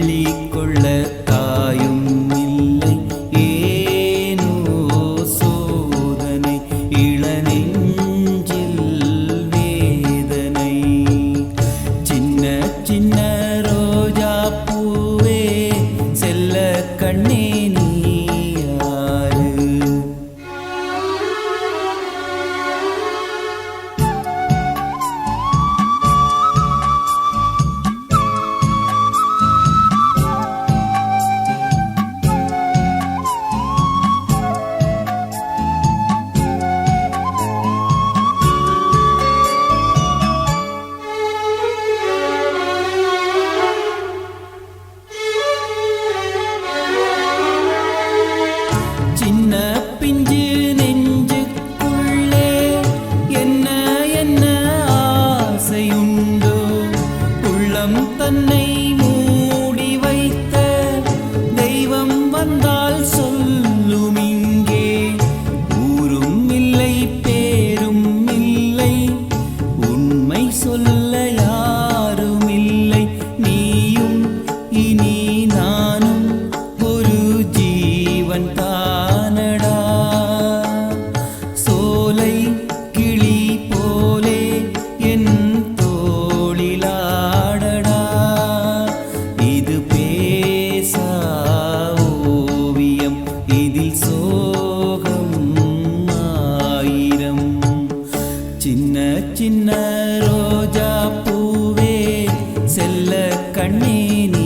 அள்ளிக்கொள்ள தாயும் இல்லை. ஏனோ சோதனை இளநெஞ்சில் வேதனை. சின்ன சின்ன ரோஜா பூவே செல்ல கண்ணே இறைவன் தானடா. சோலை கிளி போலே என் தோளிலாடடா. இது பேசா ஓவியம் இதில் சோகம் ஆயிரம். சின்ன சின்ன ரோஜா பூவே செல்ல கண்ணீன்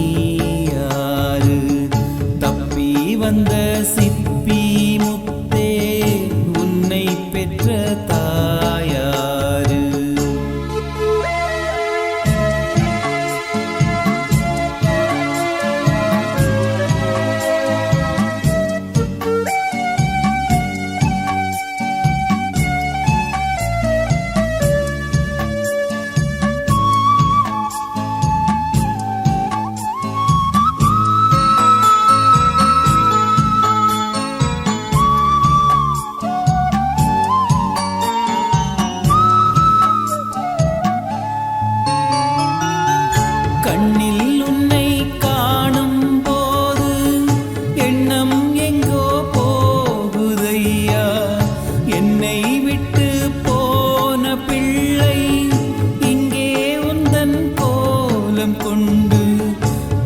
உள்ளம் கொண்டு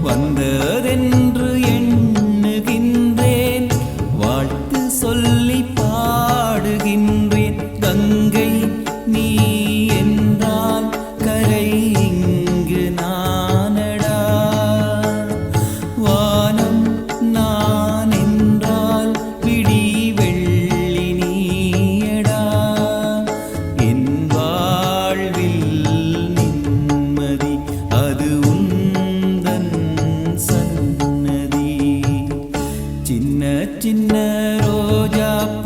வந்ததென்று எண்ணுகின்றேன். வாழ்த்து சொல்லி பாடுகின்றேன். கங்கை ചിന്ന ചിന്ന രോജാപ്പൂ